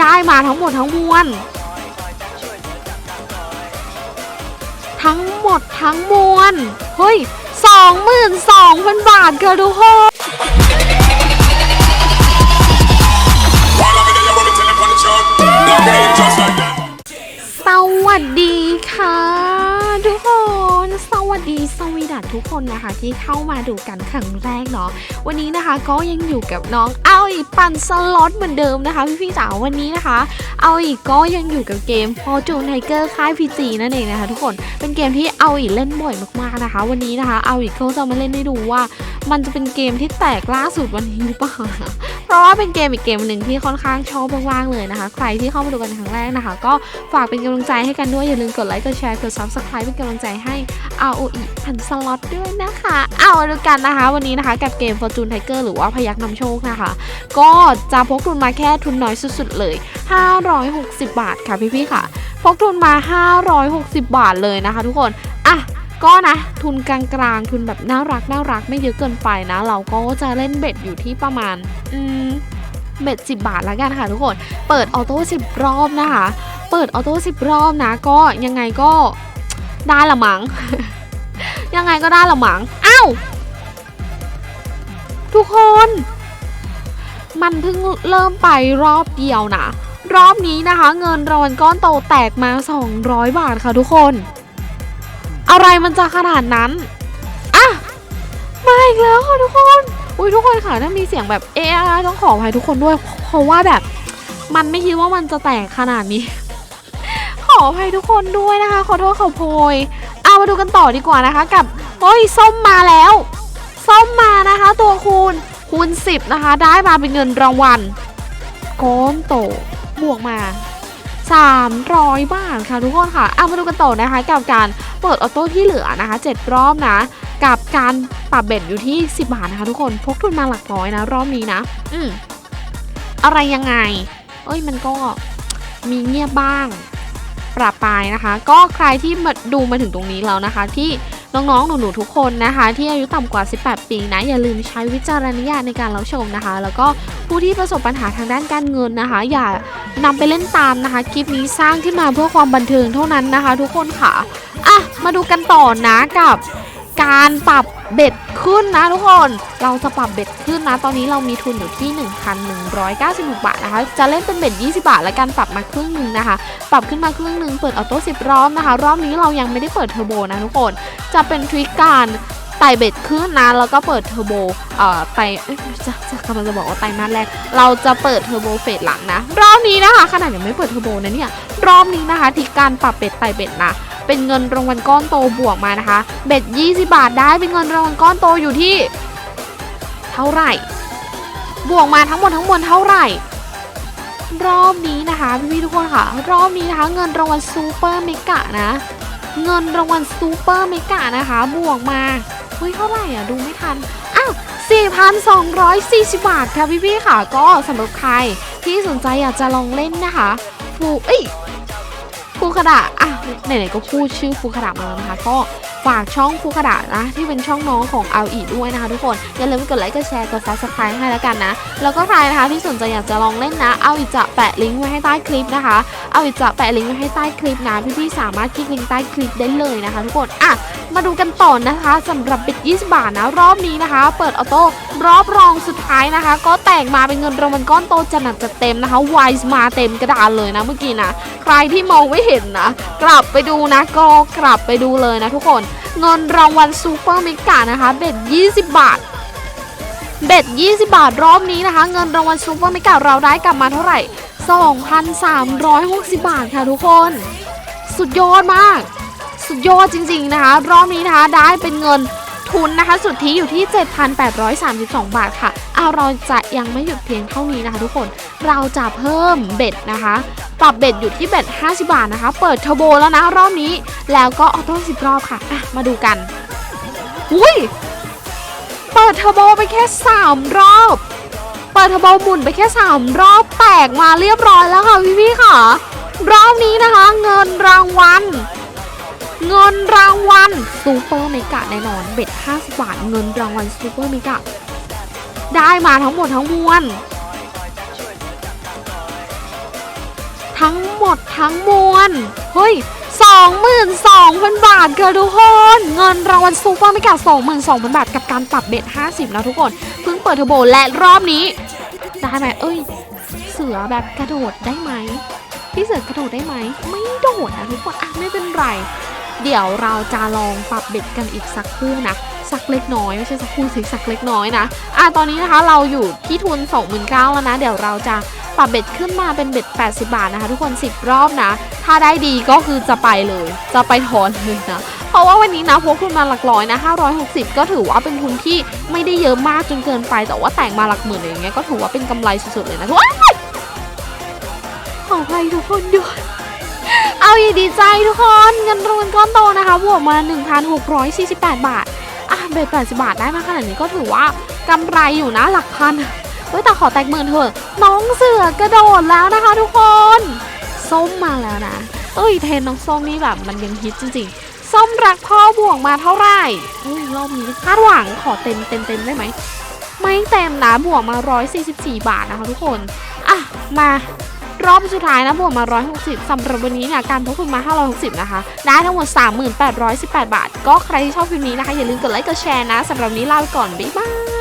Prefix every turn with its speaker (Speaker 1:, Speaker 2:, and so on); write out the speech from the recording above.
Speaker 1: ได้มาทั้งหมดทั้งมวล ทั้งหมดทั้งมวล เฮ้ยสองหมื่นสองพันบาทค่ะทุกคน สวัสดีสวีดัสทุกคนนะคะที่เข้ามาดูกันครั้งแรกเนาะวันนี้นะคะก็ยังอยู่กับน้องเอาอีกปั่นสล็อตเหมือนเดิมนะคะพี่พี่ๆจ๋าวันนี้นะคะเอาอีกก็ยังอยู่กับเกม Fortune Tiger ค่ายพีจีนั่นเองนะคะทุกคนเป็นเกมที่เอาอีกเล่นบ่อยมากๆนะคะ วันนี้นะคะเอาอีกเขาจะมาเล่นให้ดูว่า มันจะเป็นเกมที่แตกล่าสุดวันนี้หรือเปล่าเพราะว่าเป็นเกมอีกเกมหนึ่งที่ค่อนข้างชอบมากๆเลยนะคะ ใครที่เข้ามาดูกันครั้งแรกนะคะ ก็ฝากเป็นกำลังใจให้กันด้วย อย่าลืมกดไลค์ กดแชร์ กด subscribe เป็นกำลังใจให้ ROE พันสล็อตด้วยนะคะ เอามาดูกันนะคะ วันนี้นะคะกับเกม Fortune Tiger หรือว่าพยักนำโชคนะคะ ก็จะพกทุนมาแค่ทุนน้อยสุดๆเลย 560 บาทค่ะพี่ๆค่ะ พกทุนมา 560 บาทเลยนะคะ ทุกคนอะก็นะ ทุนกลางๆ ทุนแบบน่ารักน่ารักไม่เยอะเกินไปนะ เราก็จะเล่นเบ็ดอยู่ที่ประมาณ อืมเบ็ด10 บาทแล้วกันค่ะทุกคน เปิดออโต้10 รอบนะคะ เปิดออโต้10 รอบนะ ก็ยังไงก็ได้ละมัง้ง ยังไงก็ได้ละมัง้งอ้าวทุกคน มันเพิ่งเริ่มไปรอบเดียวนะ รอบนี้นะคะ เงินรางวัลก้อนโตแตกมา 200 บาทค่ะทุกคน อะไรมันจะขนาดนั้นอะมาอีกแล้วค่ะทุกคน อุ้ยทุกคนค่ะถ้ามีเสียงแบบเอะอต้องขออภัยทุกคนด้วย เพราะว่าแบบ มันไม่คิดว่ามันจะแตกขนาดนี้ ขออภัยทุกคนด้วยนะคะ ขอโทษขอโพย มาดูกันต่อดีกว่านะคะ กับเฮ้ยส้มมาแล้วส้มมานะคะ ตัวคูณคูณ 10 นะคะ ได้มาเป็นเงินรางวัลก้อนโตบวกมา 300 บาทค่ะทุกคนค่ะเอามาดูกันต่อนะคะ กับการเปิดออโต้ที่เหลือนะคะ 7 รอบนะ กับการปรับเบ็ดอยู่ที่ 10 บาทนะคะ ทุกคนพกทุนมาหลักร้อยนะ รอบนี้นะ อืมอะไรยังไง เอ้ยมันก็มีเงียบบ้าง ประปายนะคะ ก็ใครที่มาดูมาถึงตรงนี้แล้วนะคะ ที่น้องๆ หนูๆ ทุกคนนะคะ ที่อายุต่ำกว่า 18 ปีนะ อย่าลืมใช้วิจารณญาณในการรับชมนะคะ แล้วก็ผู้ที่ประสบปัญหาทางด้านการเงินนะคะ อย่านำไปเล่นตามนะคะ คลิปนี้สร้างขึ้นมาเพื่อความบันเทิงเท่านั้นนะคะ ทุกคนค่ะอะมาดูกันต่อนะกับ การปรับเบ็ดขึ้นนะทุกคน เราจะปรับเบ็ดขึ้นนะ ตอนนี้เรามีทุนอยู่ที่ 1,196 บาทนะคะ จะเล่นเป็นเบ็ด 20 บาท และการปรับมาครึ่งหนึ่งนะคะ ปรับขึ้นมาครึ่งหนึ่งเปิดออโต้ 10 รอบนะคะ รอบนี้เรายังไม่ได้เปิดเทอร์โบนะทุกคน จะเป็นทริคการไต่เบ็ดขึ้นนะแล้วก็เปิดเทอร์โบ เอ่อไต่จะจะกำลังจะบอกว่าไต่มาสแรก เราจะเปิดเทอร์โบเฟสหลังนะ รอบนี้นะคะขนาดยังไม่เปิดเทอร์โบนะเนี่ย รอบนี้นะคะที่การปรับเบ็ดไต่เบ็ดนะ เป็นเงินรางวัลก้อนโตบวกมานะคะ เบ็ด 20 บาทได้เป็นเงินรางวัลก้อนโตอยู่ที่ เท่าไหร่ บวกมาทั้งหมดทั้งมวลเท่าไหร่ รอบนี้นะคะพี่ๆทุกคนค่ะ รอบนี้นะคะเงินรางวัลซูเปอร์เมกะนะ เงินรางวัลซูเปอร์เมกะนะคะ บวกมาเฮ้ยเท่าไหร่อะดูไม่ทันอ้าว4,240 บาทค่ะพี่ๆค่ะ ก็สำหรับใครที่สนใจอยากจะลองเล่นนะคะฟูเอ้ย ฟูคาดะอะไหนๆก็พูดชื่อฟูคาดะมาแล้วนะคะ ก็ฝากช่องฟูคดะนะ ที่เป็นช่องน้องของเอาอีด้วยนะคะ ทุกคน อย่าลืมกดไลค์กดแชร์กด subscribe ให้แล้วกันนะ แล้วก็ใครนะคะที่สนใจอยากจะลองเล่นนะเอาอีจะแปะลิงก์ไว้ให้ใต้คลิปนะคะเอาอีจะแปะลิงก์ไว้ให้ใต้คลิปนะพี่ๆสามารถคลิกลิงก์ใต้คลิปได้เลยนะคะทุกคนอะมาดูกันต่อนะคะสำหรับบิด20 บาทนะรอบนี้นะคะ เปิดออโต้รอบรองสุดท้ายนะคะ ก็แตกมาเป็นเงินรางวัลก้อนโตจัดหนักจัดเต็มนะคะไวส์มาเต็มกระดานเลยนะเมื่อกี้นะใครที่มองไม่เห็นนะ กลับไปดูนะก็กลับไปดูเลยนะทุกคน เงินรางวัลซูเปอร์มิกานะคะเบ็ด20 บาท เบ็ด20 บาทรอบนี้นะคะ เงินรางวัลซูเปอร์มิกาเราได้กลับมาเท่าไหร่ 2,360 บาทค่ะทุกคน สุดยอดมาก สุดยอดจริงๆนะคะ รอบนี้นะคะได้เป็นเงิน ทุนนะคะ สุทธิอยู่ที่ 7,832 บาทค่ะ เอาเราจะยังไม่หยุดเพียงเท่านี้นะคะ ทุกคน เราจะเพิ่มเบ็ดนะคะ ปรับเบ็ดอยู่ที่เบ็ด 50 บาทนะคะ เปิดเทอร์โบแล้วนะรอบนี้ แล้วก็ออโต้10รอบค่ะะมาดูกัน อุ้ย เปิดเทอร์โบไปแค่ 3 รอบ เปิดเทอร์โบหมุนไปแค่ 3 รอบแตกมาเรียบร้อยแล้วค่ะพี่ๆค่ะ รอบนี้นะคะ เงินรางวัล เงินรางวัลซูเปอร์เมกะแน่นอนเบ็ด50บาทเงินรางวัลซูเปอร์เมกะได้มาทั้งหมดทั้งมวลทั้งหมดทั้งมวลเฮ้ย22,000 บาทค่ะทุกคน เงินรางวัลซูเปอร์ไม่กา22,000 บาท กับการปรับเบ็ด 50 แล้วทุกคน เพิ่งเปิดเทอร์โบและรอบนี้ ได้ไหมเอ้ย เสือแบบกระโดดได้ไหม พี่เสือกระโดดได้ไหม ไม่โดดนะทุกคน อะ ไม่เป็นไร เดี๋ยวเราจะลองปรับเบ็ดกันอีกสักคู่นะสักเล็กน้อยไม่ใช่สักคู่สิสักเล็กน้อยนะอะตอนนี้นะคะเราอยู่ที่ทุน 29,000แล้วนะ เดี๋ยวเราจะปรับเบ็ดขึ้นมาเป็นเบ็ด 80 บาทนะคะ ทุกคน 10 รอบนะ ถ้าได้ดีก็คือจะไปเลย จะไปถอนเลยนะ เพราะว่าวันนี้นะพวกคุณมาหลักร้อยนะ 560 ก็ถือว่าเป็นทุนที่ไม่ได้เยอะมากจนเกินไป แต่ว่าแต่งมาหลักหมื่นอย่างเงี้ยก็ถือว่าเป็นกำไรสุดๆเลยนะทุกคนขออภัยทุกคนด้วย เอาอย่าดีใจทุกคนเงินรางวัลก้อนโตนะคะบวกมา 1,648 บาท อะเบ็ด80 บาทได้มาขนาดนี้ก็ถือว่ากำไรอยู่นะหลักพันเฮ้ยแต่ขอแตกหมื่นเถอะ น้องเสือกระโดดแล้วนะคะทุกคน ส้มมาแล้วนะ เอ้ยเทรนน้องส้มนี่แบบมันยังฮิตจริงๆ ส้มรักพ่อบวกมาเท่าไหร่อุ้ยรอบนี้คาดหวังขอเต็มเต็มเต็มได้ไหม ไม่เต็มนะบวกมา 144 บาทนะคะทุกคน อะมา รอบสุดท้ายนะบวกมา 160สำหรับวันนี้เนี่ยการพกคุณมา 560 นะคะ ได้ทั้งหมด 3818 บาท ก็ใครที่ชอบคลิปนี้นะคะ อย่าลืมกดไลค์กดแชร์นะสำหรับนนี้ลาไปก่อน บ๊ายบาย